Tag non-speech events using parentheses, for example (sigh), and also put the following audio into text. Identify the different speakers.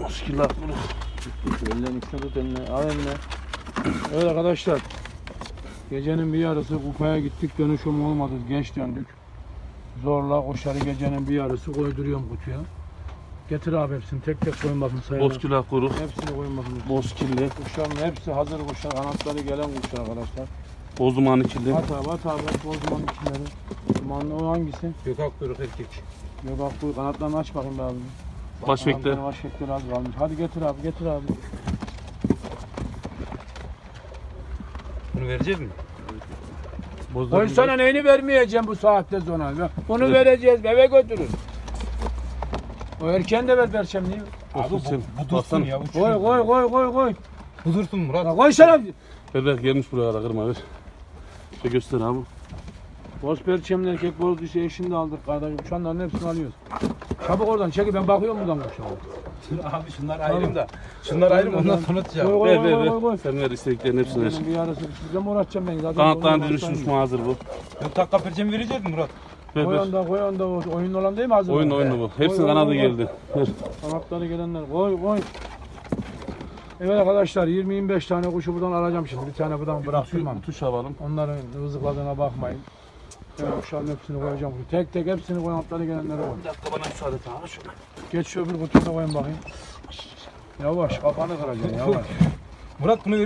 Speaker 1: Maşallah bunu.
Speaker 2: Elden içine tut eline. Al eline. Evet arkadaşlar. Gecenin bir yarısı kupaya gittik. Dönüşüm olmadı. Geç döndük. Zorla koşarı gecenin bir yarısı koyduruyorum kutuya. Getir abi hepsini tek tek koyun bakın sayalım.
Speaker 1: Bozkirler kuyruk.
Speaker 2: Hepsini koyun bakın.
Speaker 1: Bozkirli.
Speaker 2: Kuşların hepsi hazır kuşlar. Kanatları gelen kuşlar arkadaşlar.
Speaker 1: Bozduman ikili.
Speaker 2: At abi at abi. Bol duman içinleri. Dumanlı o hangisi?
Speaker 3: Gökak kuyruk erkek.
Speaker 2: Bak bu kanatlarını aç bakayım be abi.
Speaker 1: Başbekler.
Speaker 2: Kanatları Başbekler az kalmış. Hadi getir abi getir abi.
Speaker 3: Bunu vereceğiz mi?
Speaker 2: Koy sana neyini vermeyeceğim bu saatte sonra. Onu vereceğiz eve götürün. O erken de ver perçemliği.
Speaker 3: Abi bu,
Speaker 1: sen-
Speaker 3: bu dursun
Speaker 1: baksana.
Speaker 3: ya. Bu
Speaker 2: Koy koy koy koy koy.
Speaker 3: Bu dursun Murat.
Speaker 2: Ya koy sana.
Speaker 1: Ver ver gelmiş buraya da kırma ver. Şöyle göster abi.
Speaker 2: Boz perçemli erkek boz dişi eşini de aldık kardeşim. Uçanların hepsini alıyoruz. Çabuk oradan çekil ben bakıyorum buradan kuşağa. (laughs)
Speaker 3: Abi şunlar ayrım da. Şunlar ayrım ondan sonra
Speaker 2: Koy
Speaker 3: tutacağım.
Speaker 2: koy
Speaker 1: Ver
Speaker 2: koy
Speaker 1: ver
Speaker 2: koy
Speaker 1: ver. Sen ver istediklerin hepsini ver.
Speaker 2: Benim bir size mi uğraşacağım ben zaten.
Speaker 1: Kanatlarını dönüşmüş mu hazır bu?
Speaker 3: Yok takka perçemi vereceğiz mi Murat?
Speaker 1: Ver
Speaker 2: Koy
Speaker 1: ver.
Speaker 2: onda koy onda o oyun olan değil mi hazır?
Speaker 1: Oyun oyunu bu. Hepsinin kanadı geldi. Ver.
Speaker 2: Kanatları gelenler koy koy. Evet arkadaşlar 20-25 tane kuşu buradan alacağım şimdi. Bir tane buradan bıraktırmam.
Speaker 1: Tuş alalım.
Speaker 2: Onların rızıkladığına bakmayın. Evet kuşların hepsini koyacağım. Tek tek hepsini koy kanatları gelenlere koy.
Speaker 1: Bir dakika bana müsaade et abi şöyle.
Speaker 2: Geç şu öbür kutuya da koyun bakayım. Yavaş kafanı kıracaksın yavaş.
Speaker 3: Murat bunu